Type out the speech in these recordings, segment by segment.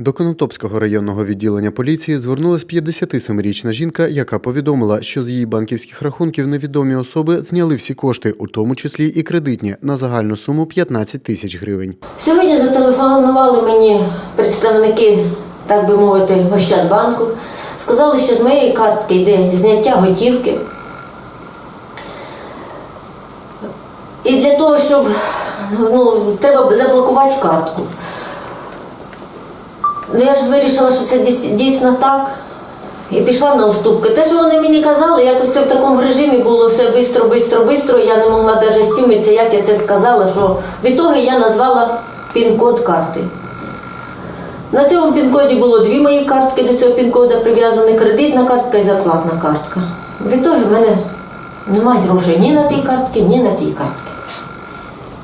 До Конотопського районного відділення поліції звернулась 57-річна жінка, яка повідомила, що з її банківських рахунків невідомі особи зняли всі кошти, у тому числі і кредитні, на загальну суму 15 тисяч гривень. Сьогодні зателефонували мені представники, так би мовити, Ощадбанку. Сказали, що з моєї картки йде зняття готівки. І для того, щоб ну, треба заблокувати картку. Ну, я ж вирішила, що це дійсно так. І пішла на уступки. Те, що вони мені казали, якось це в такому режимі було все бистро, бистро, бистро. Я не могла навіть стюмитися, як я це сказала, що в ітогі я назвала пін-код карти. На цьому пін-коді було дві мої картки до цього пін-кода прив'язані кредитна картка і зарплатна картка. В ітогі в мене немає грошей ні на тій картці, ні на тій картці.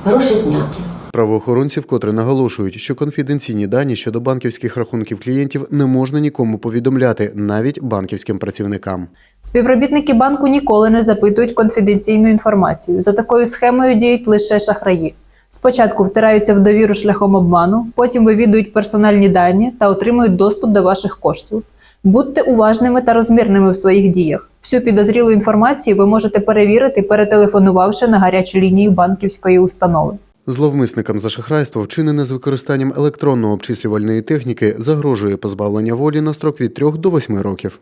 Гроші зняті. Правоохоронці вкотре наголошують, що конфіденційні дані щодо банківських рахунків клієнтів не можна нікому повідомляти, навіть банківським працівникам. Співробітники банку ніколи не запитують конфіденційну інформацію. За такою схемою діють лише шахраї. Спочатку втираються в довіру шляхом обману, потім вивідують персональні дані та отримують доступ до ваших коштів. Будьте уважними та розмірними в своїх діях. Всю підозрілу інформацію ви можете перевірити, перетелефонувавши на гарячу лінію банківської установи. Зловмисникам за шахрайство, вчинене з використанням електронно-обчислювальної техніки, загрожує позбавлення волі на строк від 3 до 8 років.